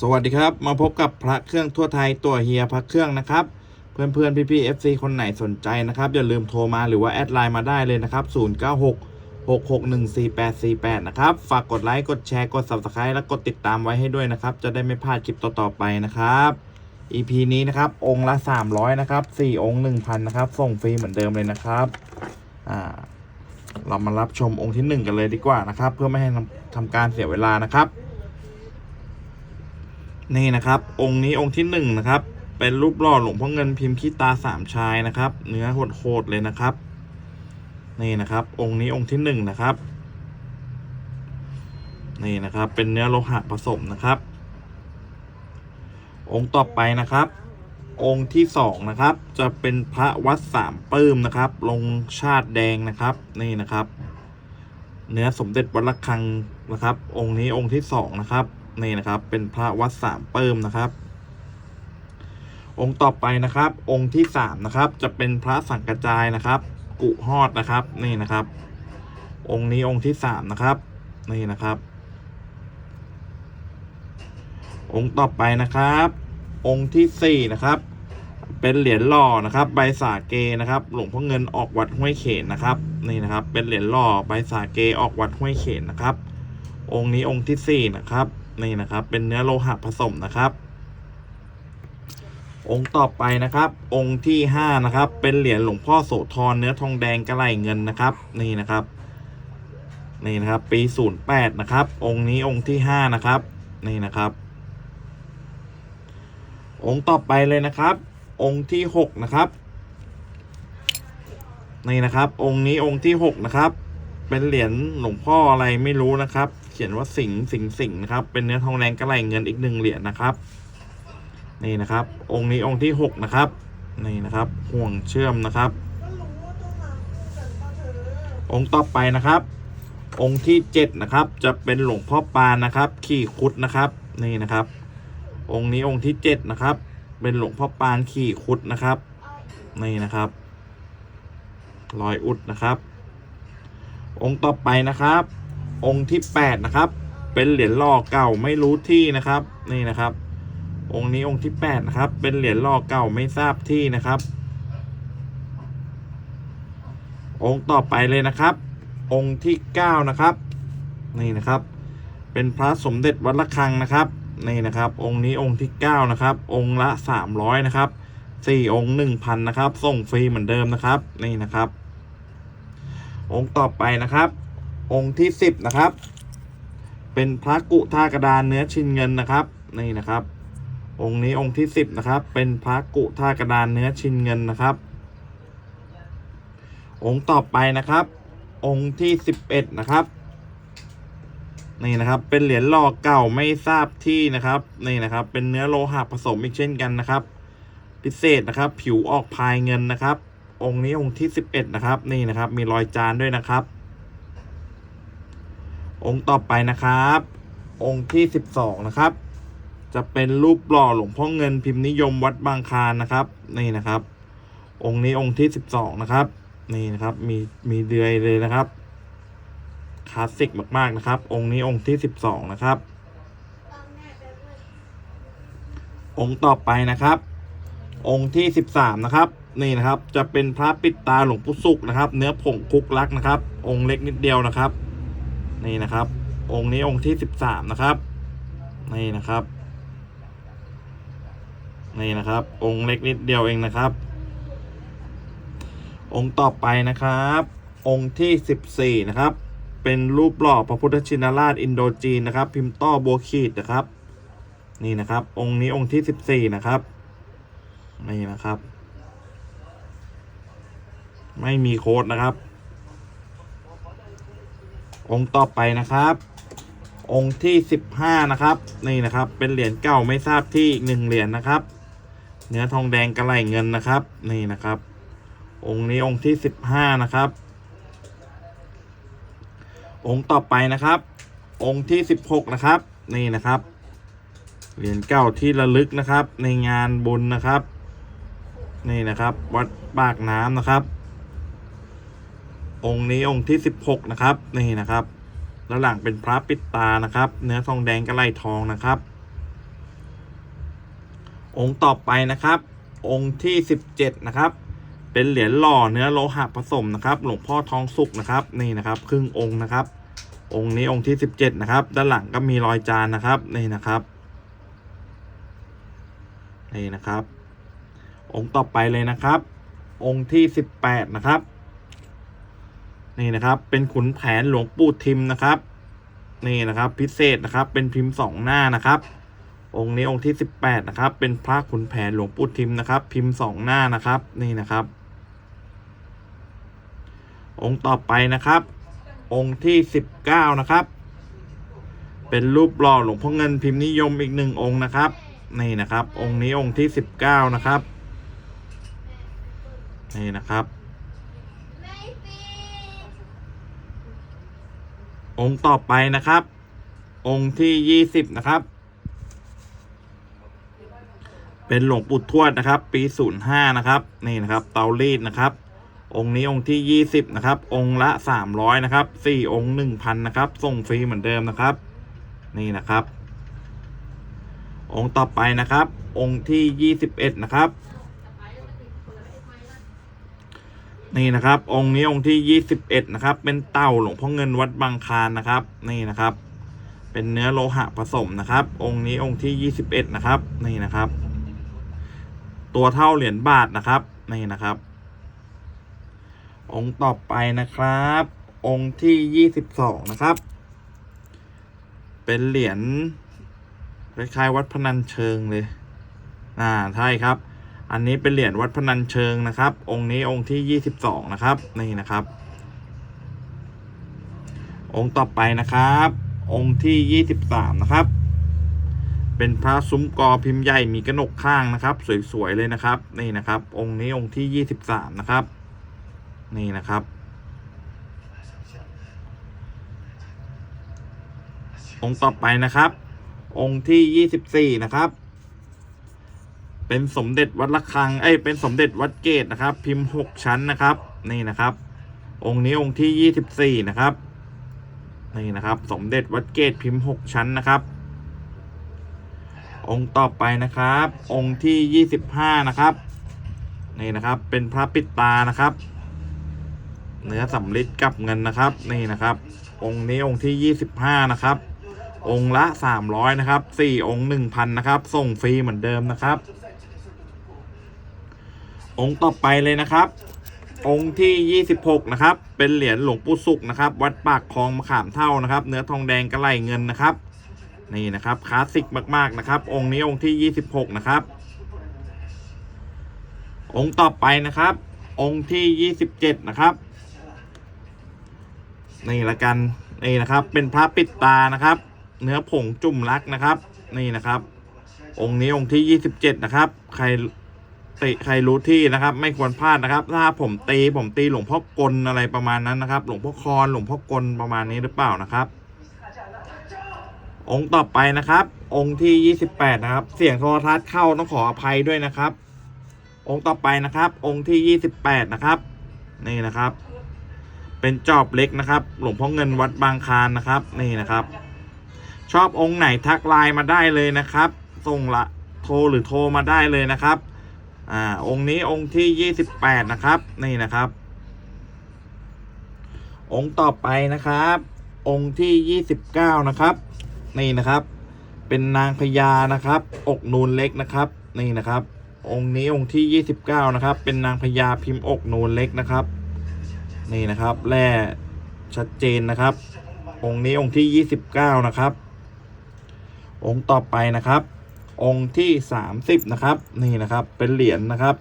สวัสดีครับ มาพบกับพระเครื่องทั่วไทยตัวเฮียพระเครื่องนะครับ เพื่อนเพื่อนพี่พี่ๆ FC คนไหนสนใจนะครับ อย่าลืมโทรมาหรือว่าแอดไลน์มาได้เลยนะครับ 096 6614848 นะครับ ฝากกดไลค์ กดแชร์ กด Subscribe และกดติดตามไว้ให้ด้วยนะครับ จะได้ไม่พลาดคลิปต่อๆไปนะครับ EP นี้นะครับ องค์ละ 300 นะครับ 4 องค์ 1,000 นะครับ ส่งฟรีเหมือนเดิมเลยนะครับอ่าเรามารับชมองค์ที่ 1 กันเลยดีกว่านะครับ เพื่อไม่ให้ทำทำการเสียเวลานะครับ นี่นะครับ องค์นี้องค์ที่หนึ่งนะครับ เป็นรูปหล่อหลวงพ่อเงินพิมพ์ขี้ตาสามชายนะครับ เนื้อโหดๆเลยนะครับ นี่นะครับ องค์นี้องค์ที่หนึ่งนะครับ นี่นะครับ เป็นเนื้อโลหะผสมนะครับ องค์ต่อไปนะครับ องค์ที่สองนะครับ จะเป็นพระวัดสามปื้มนะครับ ลงชาติแดงนะครับ นี่นะครับ เนื้อสมเด็จวัดระฆังนะครับ องค์นี้องค์ที่สองนะครับ นี่นะครับ เป็นพระวัดสามเปิมนะครับ องค์ต่อไปนะครับ องค์ที่สามนะครับ จะเป็นพระสังกระจายนะครับ กุฮอดนะครับ นี่นะครับ องค์นี้องค์ที่สามนะครับ นี่นะครับ องค์ต่อไปนะครับ องค์ที่สี่นะครับ เป็นเหรียญหล่อนะครับ ใบสาเกนะครับ หลวงพ่อเงินออกวัดห้วยเขนนะครับ นี่นะครับ เป็นเหรียญหล่อใบสาเกออกวัดห้วยเขนนะครับองค์นี้องค์ที่สี่นะครับ นี่นะครับ เป็นเนื้อโลหะผสมนะครับ องค์ต่อไปนะครับ องค์ที่ห้านะครับ เป็นเหรียญหลวงพ่อโสธรเนื้อทองแดงกระไหลเงินนะครับ นี่นะครับนี่นะครับ ปีศูนย์แปดนะครับ องค์นี้องค์ที่ห้านะครับ นี่นะครับ องค์ต่อไปเลยนะครับ องค์ที่หกนะครับนี่นะครับ องค์นี้องค์ที่หกนะครับ เป็นเหรียญหลวงพ่ออะไรไม่รู้นะครับ เขียนว่าสิงสิงสิงนะครับ เป็นเนื้อทองแดงกระไหลเงินอีกหนึ่งเหรียญนะครับ นี่นะครับ องค์นี้องค์ที่หกนะครับ นี่นะครับ ห่วงเชื่อมนะครับ องค์ต่อไปนะครับ องค์ที่เจ็ดนะครับ จะเป็นหลวงพ่อปานนะครับ ขี่คุดนะครับ นี่นะครับ องค์นี้องค์ที่เจ็ดนะครับ เป็นหลวงพ่อปานขี่คุดนะครับ นี่นะครับรอยอุดนะครับ องค์ต่อไปนะครับ องค์ที่แปดนะครับ เป็นเหรียญหล่อเก่าไม่รู้ที่นะครับ นี่นะครับ องค์นี้องค์ที่แปดนะครับ เป็นเหรียญหล่อเก่าไม่ทราบที่นะครับ องค์ต่อไปเลยนะครับ องค์ที่เก้านะครับนี่นะครับ เป็นพระสมเด็จวัดระฆังนะครับนี่นะครับ องค์นี้องค์ที่เก้านะครับ องค์ละสามร้อยนะครับสี่องค์หนึ่งพันนะครับ ส่งฟรีเหมือนเดิมนะครับ นี่นะครับ องค์ต่อไปนะครับ องค์ที่สิบนะครับ เป็นพระกุท่ากระดานเนื้อชินเงินนะครับนี่นะครับ องค์นี้องค์ที่สิบนะครับ เป็นพระกุท่ากระดานเนื้อชินเงินนะครับ องค์ต่อไปนะครับ องค์ที่สิบเอ็ดนะครับนี่นะครับ เป็นเหรียญหล่อเก่าไม่ทราบที่นะครับนี่นะครับ เป็นเนื้อโลหะผสมอีกเช่นกันนะครับ พิเศษนะครับ ผิวออกพายเงินนะครับ องค์นี้องค์ที่สิบเอ็ดนะครับ นี่นะครับ มีรอยจานด้วยนะครับ องค์ต่อไปนะครับ องค์ที่สิบสองนะครับ จะเป็นรูปหล่อหลวงพ่อเงินพิมพ์นิยมวัดบางคลานนะครับ นี่นะครับ องค์นี้องค์ที่สิบสองนะครับ นี่นะครับมีมีเดือยเลยนะครับคลาสสิกมากๆนะครับ องค์นี้องค์ที่สิบสองนะครับ องค์ต่อไปนะครับ องค์ที่สิบสามนะครับนี่นะครับ จะเป็นพระปิดตาหลวงปู่สุกนะครับ เนื้อผงคุกลักนะครับ องค์เล็กนิดเดียวนะครับ นี่นะครับ องค์นี้องค์ที่สิบสามนะครับนี่นะครับนี่นะครับ องค์เล็กนิดเดียวเองนะครับ องค์ต่อไปนะครับ องค์ที่สิบสี่นะครับ เป็นรูปหล่อพระพุทธชินราชอินโดจีนนะครับ พิมพ์ต้อบัวขีดนะครับ นี่นะครับ องค์นี้องค์ที่สิบสี่นะครับนี่นะครับ ไม่มีโค้ดนะครับ องค์ต่อไปนะครับ องค์ที่สิบห้านะครับ นี่นะครับ เป็นเหรียญเก่าไม่ทราบที่อีกหนึ่งเหรียญนะครับ เนื้อทองแดงกระไหลเงินนะครับ นี่นะครับ องค์นี้องค์ที่สิบห้านะครับ องค์ต่อไปนะครับ องค์ที่สิบหกนะครับ นี่นะครับ เหรียญเก่าที่ระลึกนะครับ ในงานบุญนะครับ นี่นะครับ วัดปากน้ำนะครับ องค์นี้องค์ที่สิบหกนะครับ นี่นะครับแล้วหลังเป็นพระปิดตานะครับ เนื้อทองแดงกระไหลทองนะครับ องค์ต่อไปนะครับ องค์ที่สิบเจ็ดนะครับ เป็นเหรียญหล่อเนื้อโลหะผสมนะครับ หลวงพ่อทองสุกนะครับนี่นะครับ ครึ่งองค์นะครับ องค์นี้องค์ที่สิบเจ็ดนะครับ ด้านหลังก็มีรอยจานนะครับนี่นะครับนี่นะครับ องค์ต่อไปเลยนะครับ องค์ที่สิบแปดนะครับ นี่นะครับ เป็นขุนแผนหลวงปู่ทิมนะครับ นี่นะครับ พิเศษนะครับ เป็นพิมพ์สองหน้านะครับ องค์นี้องค์ที่สิบแปดนะครับ เป็นพระขุนแผนหลวงปู่ทิมนะครับ พิมพ์สองหน้านะครับ นี่นะครับ องค์ต่อไปนะครับ องค์ที่สิบเก้านะครับ เป็นรูปหล่อหลวงพ่อเงินพิมพ์นิยมอีกหนึ่งองค์นะครับ นี่นะครับ องค์นี้องค์ที่สิบเก้านะครับ นี่นะครับ องค์ต่อไปนะครับ องค์ที่ยี่สิบนะครับ เป็นหลวงปู่ทวดนะครับ ปีศูนย์ห้านะครับ นี่นะครับ เตารีดนะครับ องค์นี้องค์ที่ยี่สิบนะครับ องค์ละสามร้อยนะครับสี่องค์หนึ่งพันนะครับ ส่งฟรีเหมือนเดิมนะครับ นี่นะครับ องค์ต่อไปนะครับ องค์ที่ยี่สิบเอ็ดนะครับ นี่นะครับ องค์นี้องค์ที่ยี่สิบเอ็ดนะครับ เป็นเต่าหลวงพ่อเงินวัดบางคานนะครับ นี่นะครับ เป็นเนื้อโลหะผสมนะครับ องค์นี้องค์ที่ยี่สิบเอ็ดนะครับ นี่นะครับ ตัวเท่าเหรียญบาทนะครับ นี่นะครับ องค์ต่อไปนะครับ องค์ที่ยี่สิบสองนะครับ เป็นเหรียญคล้ายๆวัดพนัญเชิงเลย อ่า ใช่ครับ อันนี้เป็นเหรียญวัดพนัญเชิงนะครับ องค์นี้องค์ที่ยี่สิบสองนะครับนี่นะครับ องค์ต่อไปนะครับ องค์ที่ยี่สิบสามนะครับ เป็นพระซุ้มกอพิมพ์ใหญ่มีกระหนกข้างนะครับ สวยๆเลยนะครับนี่นะครับ องค์นี้องค์ที่ยี่สิบสามนะครับ นี่นะครับ องค์ต่อไปนะครับ องค์ที่ยี่สิบสี่นะครับ เป็นสมเด็จวัดระฆังเอ้ยเป็นสมเด็จวัดเกตนะครับ พิมพ์หกชั้นนะครับ นี่นะครับ องค์นี้องค์ที่ยี่สิบสี่นะครับ นี่นะครับ สมเด็จวัดเกตพิมพ์หกชั้นนะครับ องค์ต่อไปนะครับ องค์ที่ยี่สิบห้านะครับ นี่นะครับ เป็นพระปิดตานะครับ เนื้อสำริดกับเงินนะครับ นี่นะครับ องค์นี้องค์ที่ยี่สิบห้านะครับองค์ละสามร้อยนะครับสี่องค์หนึ่งพันนะครับ ส่งฟรีเหมือนเดิมนะครับ องค์ต่อไปเลยนะครับ องค์ที่ยี่สิบหกนะครับ เป็นเหรียญหลวงปู่สุกนะครับ วัดปากคลองมะขามเท่านะครับ เนื้อทองแดงกระไหลเงินนะครับ นี่นะครับคลาสสิกมากๆนะครับ องค์นี้องค์ที่ยี่สิบหกนะครับ องค์ต่อไปนะครับ องค์ที่ยี่สิบเจ็ดนะครับนี่ละกันนี่นะครับ เป็นพระปิดตานะครับ เนื้อผงจุ่มรักนะครับ นี่นะครับ องค์นี้องค์ที่ยี่สิบเจ็ดนะครับ ใคร ติใครรู้ที่นะครับ ไม่ควรพลาดนะครับ ถ้าผมตีผมตีหลวงพ่อกลอะไรประมาณนั้นนะครับ หลวงพ่อคอนหลวงพ่อกลประมาณนี้หรือเปล่านะครับ องค์ต่อไปนะครับ องค์ที่ยี่สิบแปดนะครับ เสียงโทรทัศน์เข้าต้องขออภัยด้วยนะครับ องค์ต่อไปนะครับ องค์ที่ยี่สิบแปดนะครับ นี่นะครับ เป็นจอบเล็กนะครับ หลวงพ่อเงินวัดบางคานนะครับ นี่นะครับ ชอบองค์ไหนทักไลน์มาได้เลยนะครับส่งละโทรหรือโทรมาได้เลยนะครับ อ่าองค์นี้องค์ที่ยี่สิบแปดนะครับ นี่นะครับ องค์ต่อไปนะครับ องค์ที่ยี่สิบเก้านะครับ นี่นะครับ เป็นนางพญานะครับ อกนูนเล็กนะครับ นี่นะครับ องค์นี้องค์ที่ยี่สิบเก้านะครับ เป็นนางพญาพิมพ์อกนูนเล็กนะครับ นี่นะครับแร่ชัดเจนนะครับ องค์นี้องค์ที่ยี่สิบเก้านะครับ องค์ต่อไปนะครับ องค์ที่สามสิบนะครับ นี่นะครับเป็นเหรียญนะครับ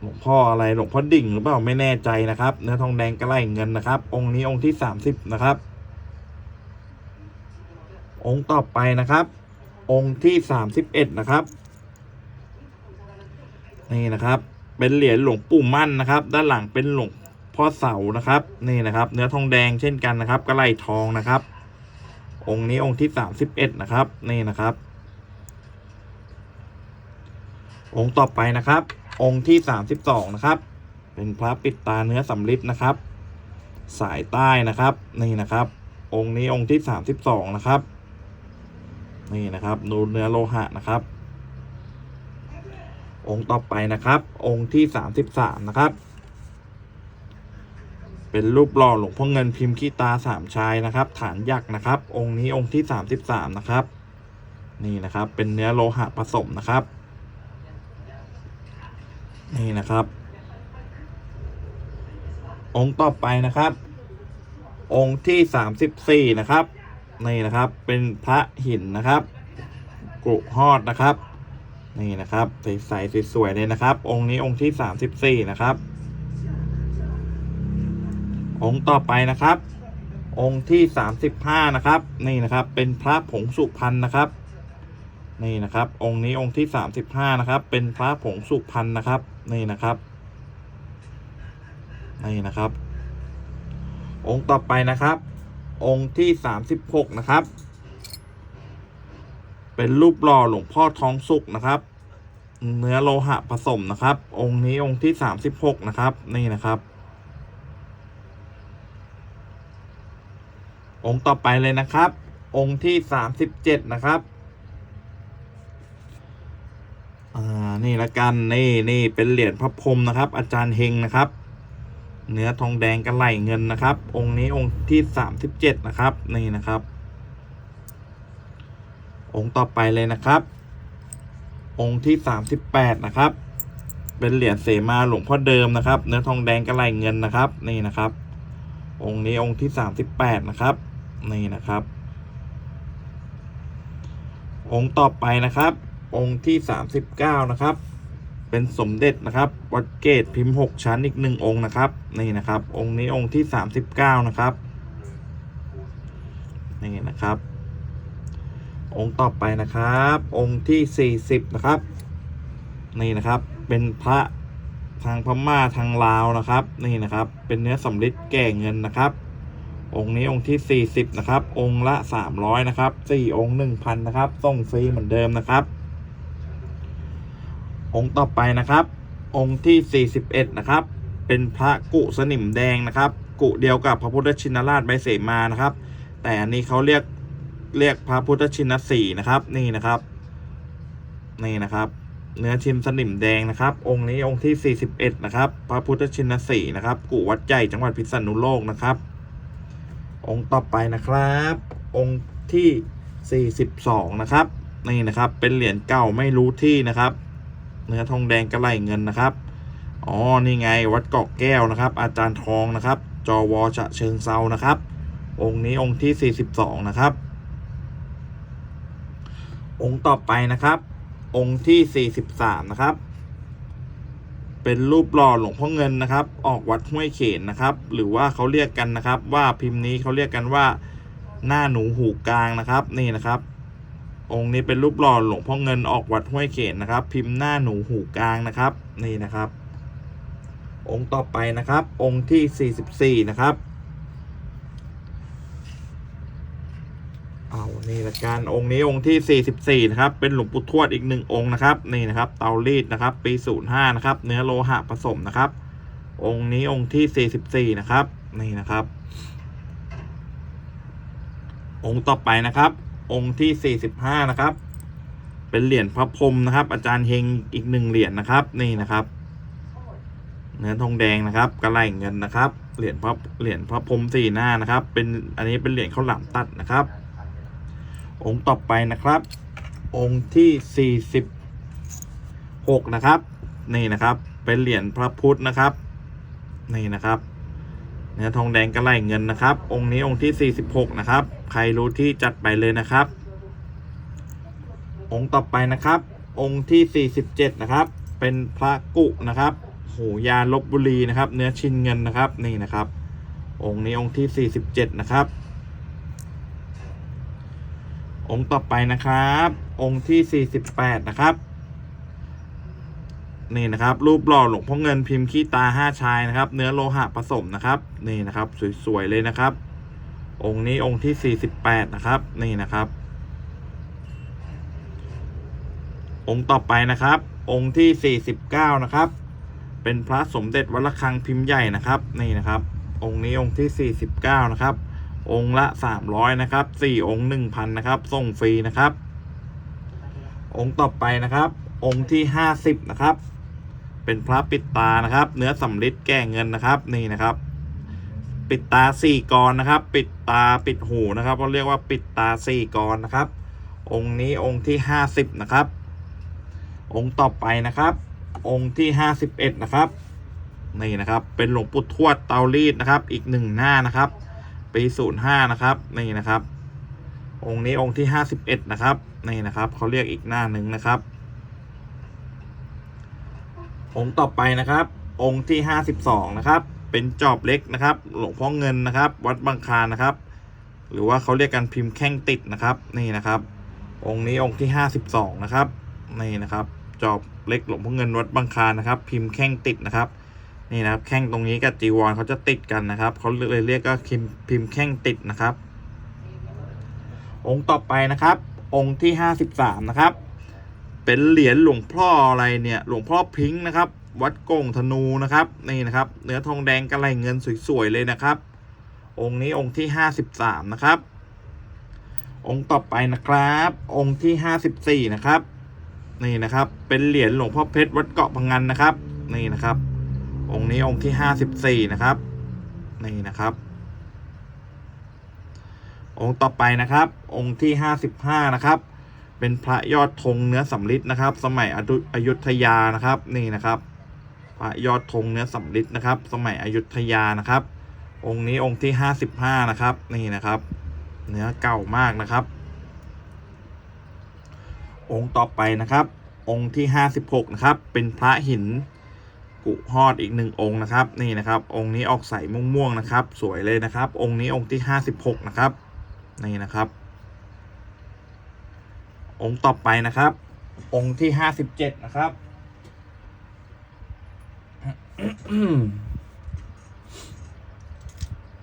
หลวงพ่ออะไรหลวงพ่อดิ่งหรือเปล่าไม่แน่ใจนะครับ เนื้อทองแดงกระไหลเงินนะครับ องค์นี้องค์ที่สามสิบนะครับ องค์ต่อไปนะครับ องค์ที่สามสิบเอ็ดนะครับ นี่นะครับ เป็นเหรียญหลวงปู่มั่นนะครับ ด้านหลังเป็นหลวงพ่อเสานะครับ นี่นะครับ เนื้อทองแดงเช่นกันนะครับกระไหลทองนะครับ องค์นี้องค์ที่สามสิบเอ็ดนะครับ นี่นะครับ องค์ต่อไปนะครับ องค์ที่สามสิบสองนะครับ เป็นพระปิดตาเนื้อสำริดนะครับ สายใต้นะครับ นี่นะครับ องค์นี้องค์ที่สามสิบสองนะครับ นี่นะครับดูเนื้อโลหะนะครับ องค์ต่อไปนะครับ องค์ที่สามสิบสามนะครับ เป็นรูปหล่อหลวงพ่อเงินพิมพ์ขี้ตาสามชายนะครับ ฐานยักษ์นะครับ องค์นี้องค์ที่สามสิบสามนะครับ นี่นะครับ เป็นเนื้อโลหะผสมนะครับ นี่นะครับ องค์ต่อไปนะครับ องค์ที่สามสิบสี่นะครับ นี่นะครับ เป็นพระหินนะครับกรุฮอดนะครับ นี่นะครับใสๆสวยๆเลยนะครับ องค์นี้องค์ที่สามสิบสี่นะครับ องค์ต่อไปนะครับ องค์ที่สามสิบห้านะครับ นี่นะครับ เป็นพระผงสุพรรณนะครับ นี่นะครับ องค์นี้องค์ที่สามสิบห้านะครับ เป็นพระผงสุพรรณนะครับ นี่นะครับ นี่นะครับ องค์ต่อไปนะครับ องค์ที่สามสิบหกนะครับ เป็นรูปหล่อหลวงพ่อทองสุกนะครับเนื้อโลหะผสมนะครับ องค์นี้องค์ที่สามสิบหกนะครับ นี่นะครับ องค์ต่อไปเลยนะครับ องค์ที่สามสิบเจ็ดนะครับอ่านี่ละกันนี่นี่เป็นเหรียญพระพรหมนะครับ อาจารย์เฮงนะครับ เนื้อทองแดงกระไหลเงินนะครับ องค์นี้องค์ที่สามสิบเจ็ดนะครับนี่นะครับ องค์ต่อไปเลยนะครับ องค์ที่สามสิบแปดนะครับเป็นเหรียญเสมาหลวงพ่อเดิมนะครับ เนื้อทองแดงกระไหลเงินนะครับ นี่นะครับ องค์นี้องค์ที่สามสิบแปดนะครับ นี่นะครับ องค์ต่อไปนะครับ องค์ที่สามสิบเก้านะครับ เป็นสมเด็จนะครับ วัดเกตพิมพ์หกชั้นอีกหนึ่งองค์นะครับ นี่นะครับ องค์นี้องค์ที่สามสิบเก้านะครับ นี่นะครับ องค์ต่อไปนะครับ องค์ที่สี่สิบนะครับ นี่นะครับ เป็นพระทางพม่าทางลาวนะครับ นี่นะครับ เป็นเนื้อสำริดแก่เงินนะครับ องค์นี้องค์ที่ 40 นะครับ องค์ละ 300 นะครับ 4 องค์ 1,000 นะครับส่งฟรีเหมือนเดิมนะครับ องค์ต่อไปนะครับ องค์ที่ 41 นะครับ เป็นพระกุสนิมแดงนะครับ กุเดียวกับพระพุทธชินราชใบเสมานะครับ แต่อันนี้เขาเรียกเรียกพระพุทธชินสีนะครับ นี่นะครับ นี่นะครับเนื้อชิมสนิมแดงนะครับ องค์นี้องค์ที่ 41 นะครับ พระพุทธชินสีนะครับ กุวัดใหญ่จังหวัดพิษณุโลกนะครับ องค์ต่อไปนะครับ องค์ที่ 42 นะครับ นี่นะครับเป็นเหรียญเก่าไม่รู้ที่นะครับ เนื้อทองแดงกระไหลเงินนะครับอ๋อนี่ไงวัดเกาะแก้วนะครับ อาจารย์ทองนะครับจอวอฉะเชิงเซานะครับ องค์นี้องค์ที่ 42 นะครับ องค์ต่อไปนะครับ องค์ที่ 43 นะครับ เป็นรูปหล่อหลวงพ่อเงินนะครับ ออกวัดห้วยเขนนะครับ หรือว่าเขาเรียกกันนะครับ ว่าพิมพ์นี้เขาเรียกกันว่าหน้าหนูหูกลางนะครับ นี่นะครับ องค์นี้เป็นรูปหล่อหลวงพ่อเงินออกวัดห้วยเขนนะครับ พิมพ์หน้าหนูหูกลางนะครับ นี่นะครับ องค์ต่อไปนะครับ องค์ที่ 44 นะครับ เอา นี่ละกันองค์นี้องค์ที่ 44 นะครับ เป็นหลวงปู่ทวดอีกหนึ่งองค์นะครับ นี่นะครับ เตารีดนะครับ ปี 05 นะครับ เนื้อโลหะผสมนะครับ องค์นี้องค์ที่ 44 นะครับ นี่นะครับ องค์ต่อไปนะครับ องค์ที่ 45 นะครับ เป็นเหรียญพระพรมนะครับ อาจารย์เฮงอีกหนึ่งเหรียญนะครับ นี่นะครับ เนื้อทองแดงนะครับกระไหลเงินนะครับ เหรียญพระเหรียญพระพรมสี่หน้านะครับ เป็นอันนี้เป็นเหรียญข้าวหลามตัดนะครับ องค์ต่อไปนะครับ องค์ที่ 46 นะครับ นี่นะครับ เป็นเหรียญพระพุทธนะครับ นี่นะครับเนื้อทองแดงกระไหลเงินนะครับ องค์นี้องค์ที่ 46 นะครับ ใครรู้ที่จัดไปเลยนะครับ องค์ต่อไปนะครับ องค์ที่ 47 นะครับ เป็นพระกุนะครับหูยาลบบุรีนะครับ เนื้อชินเงินนะครับ นี่นะครับ องค์นี้องค์ที่ 47 นะครับ องค์ต่อไปนะครับ องค์ที่ 48 นะครับ นี่นะครับ รูปหล่อหลวงพ่อเงินพิมพ์ขี้ตาห้าชายนะครับ เนื้อโลหะผสมนะครับ นี่นะครับ สวยๆเลยนะครับ องค์นี้องค์ที่ 48 นะครับ นี่นะครับ องค์ต่อไปนะครับ องค์ที่ 49 นะครับ เป็นพระสมเด็จวัดระฆังพิมพ์ใหญ่นะครับ นี่นะครับ องค์นี้องค์ที่ 49 นะครับ องค์ละ 300 นะครับ 4 องค์ 1,000 นะครับ ส่งฟรีนะครับ องค์ต่อไปนะครับ องค์ที่ห้าสิบนะครับ เป็นพระปิดตานะครับ เนื้อสำริดแก้เงินนะครับนี่นะครับ ปิดตาสี่กรนะครับ ปิดตาปิดหูนะครับเราเรียกว่าปิดตาสี่กรนะครับ องค์นี้องค์ที่ห้าสิบนะครับ องค์ต่อไปนะครับ องค์ที่ห้าสิบเอ็ดนะครับนี่นะครับ เป็นหลวงปู่ทวดเตารีดนะครับ อีกหนึ่งหน้านะครับ ปีศูนย์ห้านะครับ นี่นะครับ องค์นี้องค์ที่ห้าสิบเอ็ดนะครับ นี่นะครับเขาเรียกอีกหน้าหนึ่งนะครับ องค์ต่อไปนะครับ องค์ที่ห้าสิบสองนะครับ เป็นจอบเล็กนะครับ หลวงพ่อเงินนะครับ วัดบางคานนะครับ หรือว่าเขาเรียกกันพิมพ์แข้งติดนะครับ นี่นะครับ องค์นี้องค์ที่ห้าสิบสองนะครับ นี่นะครับ จอบเล็กหลวงพ่อเงินวัดบางคานนะครับ พิมพ์แข้งติดนะครับ นี่นะครับแข้งตรงนี้กับจีวรเขาจะติดกันนะครับเขาเลยเรียกก็พิมพ์พิมพ์แข้งติดนะครับ องค์ต่อไปนะครับ องค์ที่ห้าสิบสามนะครับ เป็นเหรียญหลวงพ่ออะไรเนี่ยหลวงพ่อพิงค์นะครับ วัดกงธนูนะครับนี่นะครับ เนื้อทองแดงกระไรเงินสวยๆเลยนะครับ องค์นี้องค์ที่ห้าสิบสามนะครับ องค์ต่อไปนะครับ องค์ที่ห้าสิบสี่นะครับนี่นะครับ เป็นเหรียญหลวงพ่อเพชรวัดเกาะพังงันนะครับ นี่นะครับ องค์นี้องค์ที่ห้าสิบสี่นะครับ นี่นะครับ องค์ต่อไปนะครับ องค์ที่ห้าสิบห้านะครับ เป็นพระยอดธงเนื้อสำริดนะครับ สมัยอยุอยุธยานะครับ นี่นะครับ พระยอดธงเนื้อสำริดนะครับ สมัยอยุธยานะครับ องค์นี้องค์ที่ห้าสิบห้านะครับ นี่นะครับ เนื้อเก่ามากนะครับ องค์ต่อไปนะครับ องค์ที่ห้าสิบหกนะครับ เป็นพระหิน กุฮอดอีกหนึ่งองค์นะครับ นี่นะครับ องค์นี้ออกใสม่วงๆนะครับ สวยเลยนะครับ องค์นี้องค์ที่ห้าสิบหกนะครับ นี่นะครับ องค์ต่อไปนะครับ องค์ที่ห้าสิบเจ็ดนะครับ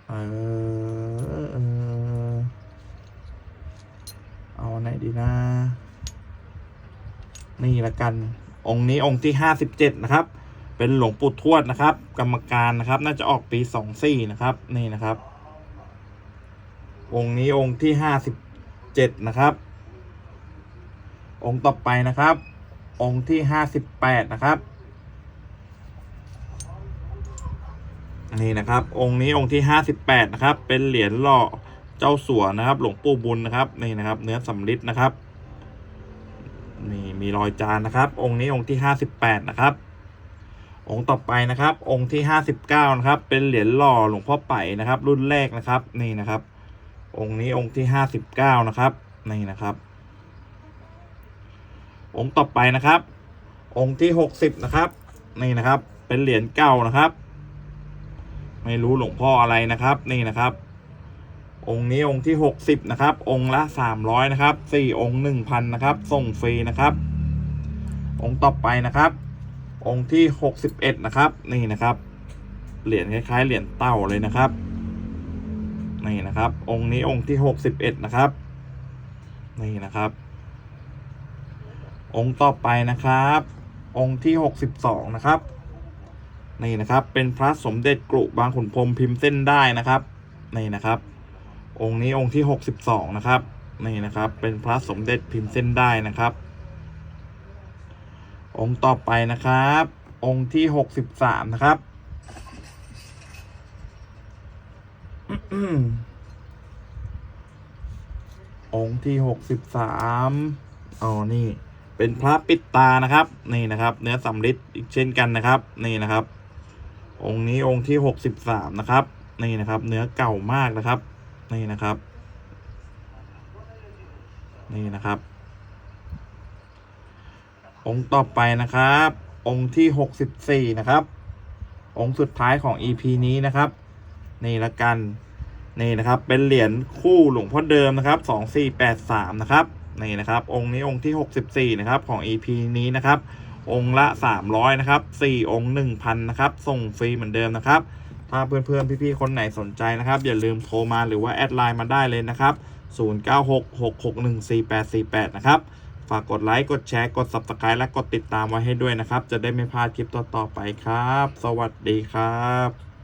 เออเอาไหนดีนะ นี่ละกัน องค์นี้องค์ที่ห้าสิบเจ็ดนะครับ เป็นหลวงปู่ทวดนะครับ กรรมการนะครับ น่าจะออกปีสองสี่นะครับ นี่นะครับ องค์นี้องค์ที่ห้าสิบเจ็ดนะครับ องค์ต่อไปนะครับ องค์ที่ห้าสิบแปดนะครับนี่นะครับ องค์นี้องค์ที่ห้าสิบแปดนะครับ เป็นเหรียญหล่อเจ้าสัวนะครับ หลวงปู่บุญนะครับนี่นะครับ เนื้อสำริดนะครับนี่มีรอยจานนะครับ องค์นี้องค์ที่ห้าสิบแปดนะครับ องค์ต่อไปนะครับ องค์ที่ห้าสิบเก้านะครับ เป็นเหรียญหล่อหลวงพ่อไป่นะครับ รุ่นแรกนะครับ นี่นะครับ องค์นี้องค์ที่ห้าสิบเก้านะครับ นี่นะครับ องค์ต่อไปนะครับ องค์ที่หกสิบนะครับ นี่นะครับ เป็นเหรียญเก่านะครับ ไม่รู้หลวงพ่ออะไรนะครับ นี่นะครับ องค์นี้องค์ที่หกสิบนะครับ องค์ละสามร้อยนะครับ สี่องค์หนึ่งพันนะครับ ส่งฟรีนะครับ องค์ต่อไปนะครับ องค์ที่หกสิบเอ็ดนะครับ นี่นะครับ เหรียญคล้าย ๆ เหรียญเต่าเลยนะครับ นี่นะครับ องค์นี้องค์ที่หกสิบเอ็ดนะครับ นี่นะครับ องค์ต่อไปนะครับ องค์ที่หกสิบสองนะครับ นี่นะครับ เป็นพระสมเด็จกรุบางขุนพรมพิมพ์เส้นได้นะครับ นี่นะครับ องค์นี้องค์ที่หกสิบสองนะครับ นี่นะครับ เป็นพระสมเด็จพิมพ์เส้นได้นะครับ องค์ต่อไปนะครับ องค์ที่หกสิบสามนะครับองค์ที่หกสิบสามอ๋อนี่ เป็นพระปิดตานะครับ นี่นะครับ เนื้อสำริดอีกเช่นกันนะครับ นี่นะครับ องค์นี้องค์ที่หกสิบสามนะครับ นี่นะครับ เนื้อเก่ามากนะครับ นี่นะครับ นี่นะครับ องค์ต่อไปนะครับ องค์ที่หกสิบสี่นะครับ องค์สุดท้ายของ EP นี้นะครับ นี่ละกัน นี่นะครับ เป็นเหรียญคู่หลวงพ่อเดิมนะครับสองสี่แปดสามนะครับนี่นะครับ องค์นี้องค์ที่หกสิบสี่นะครับของ EP นี้นะครับ องค์ละสามร้อยนะครับสี่องค์หนึ่งพันนะครับ ส่งฟรีเหมือนเดิมนะครับถ้าเพื่อนๆ พี่ๆ คนไหนสนใจนะครับ อย่าลืมโทรมาหรือว่าแอดไลน์มาได้เลยนะครับ 0966614848 นะครับ ฝากกดไลค์ กดแชร์ กด Subscribe และกดติดตามไว้ให้ด้วยนะครับ จะได้ไม่พลาดคลิปต่อๆไปครับ สวัสดีครับ